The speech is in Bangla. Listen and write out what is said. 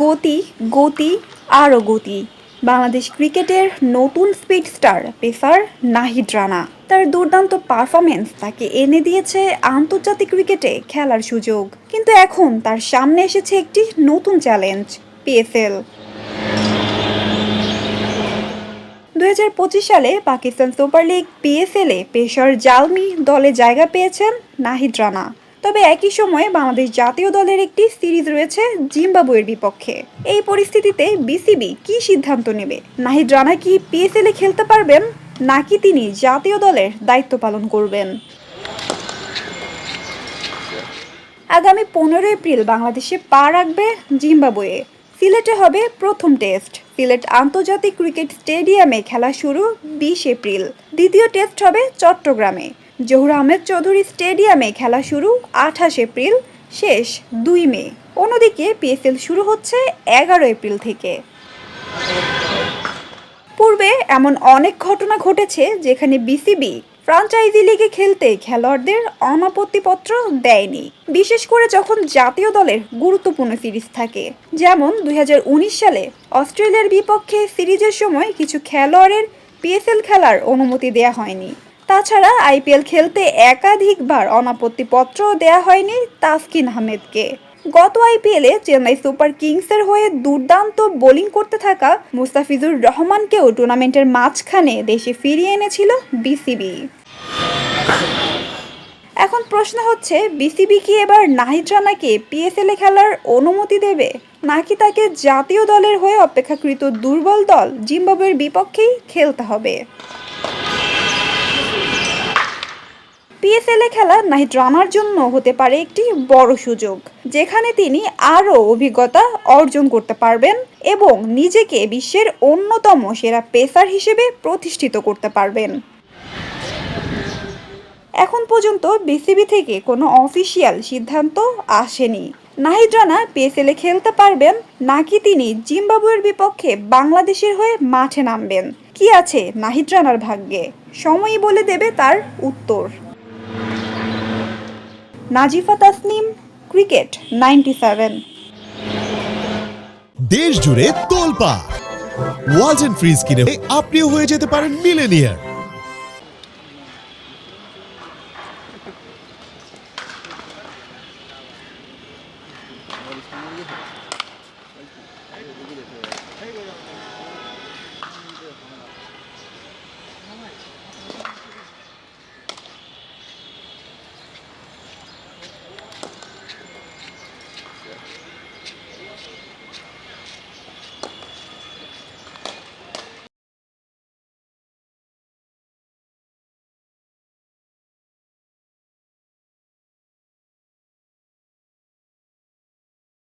গতি গতি, আরও গতি। বাংলাদেশ ক্রিকেটের নতুন speed star pacer Nahid Rana. তার দুর্দান্ত পারফরমেন্স তাকে এনে দিয়েছে আন্তর্জাতিক ক্রিকেটে খেলার সুযোগ। কিন্তু এখন তার সামনে এসেছে একটি নতুন চ্যালেঞ্জ পিএসএল দুই সালে পাকিস্তান সুপার লিগ পিএসএল পেশার জালমি দলে জায়গা পেয়েছেন নাহিদ রানা। তবে একই সময়ে বাংলাদেশ জাতীয় দলের একটি সিরিজ রয়েছে জিম্বাবুয়ের বিপক্ষে। এই পরিস্থিতিতে বিসিবি কি সিদ্ধান্ত নেবে? নাহিদ রানা কি পিএসএল এ খেলতে পারবেন? নাকি তিনি জাতীয় দলের দায়িত্ব পালন করবেন? আগামী পনেরো এপ্রিল বাংলাদেশে পা রাখবে জিম্বাবুয়ে। সিলেটে হবে প্রথম টেস্ট। সিলেট আন্তর্জাতিক ক্রিকেট স্টেডিয়ামে খেলা শুরু বিশ এপ্রিল। দ্বিতীয় টেস্ট হবে চট্টগ্রামে। জহুর আহমেদ চৌধুরী স্টেডিয়ামে খেলা শুরু আঠাশ এপ্রিল, শেষ দুই মে। অন্যদিকে পিএসএল শুরু হচ্ছে এগারো এপ্রিল থেকে। পূর্বে এমন অনেক ঘটনা ঘটেছে যেখানে বিসিবি ফ্রাঞ্চাইজি লিগে খেলতে খেলোয়াড়দের অনাপত্তিপত্র দেয়নি, বিশেষ করে যখন জাতীয় দলের গুরুত্বপূর্ণ সিরিজ থাকে। যেমন দু হাজার উনিশ সালে অস্ট্রেলিয়ার বিপক্ষে সিরিজের সময় কিছু খেলোয়াড়ের পিএসএল খেলার অনুমতি দেয়া হয়নি। তাছাড়া আইপিএল খেলতে একাধিকবার অনাপত্তিপত্র দেয়া হয়নি তাসকিন আহমেদকে। গত আইপিএলে চেন্নাই সুপার কিংসের হয়ে দুর্দান্ত বোলিং করতে থাকা মুস্তাফিজুর রহমানকেও টুর্নামেন্টের মাঝখানে দেশে ফিরিয়ে এনেছিল বিসিবি। এখন প্রশ্ন হচ্ছে, বিসিবি কি এবার নাহিদ রানাকে পিএসএল খেলার অনুমতি দেবে? নাকি তাকে জাতীয় দলের হয়ে অপেক্ষাকৃত দুর্বল দল জিম্বাবুয়ের বিপক্ষেই খেলতে হবে? পিএসএল খেলা নাহিদ রানার জন্য হতে পারে একটি বড় সুযোগ, যেখানে তিনি আরও অভিজ্ঞতা অর্জন করতে পারবেন এবং নিজেকে বিশ্বের অন্যতম সেরা পেসার হিসেবে প্রতিষ্ঠিত করতে পারবেন। এখন পর্যন্ত বিসিবি থেকে কোনো অফিসিয়াল সিদ্ধান্ত আসেনি। নাহিদ রানা পিএসএল খেলতে পারবেন নাকি তিনি জিম্বাবুয়ের বিপক্ষে বাংলাদেশের হয়ে মাঠে নামবেন? কি আছে নাহিদ রানার ভাগ্যে? সময়ই বলে দেবে তার উত্তর। Nazifa Tasnim, cricket ninety seven. দেশ জুড়ে তোলপা ওয়ালটন ফ্রিজ কিনে আপনিও হয়ে যেতে পারেন মিলেনিয়ার। 我们成功了以后，关注，感谢您。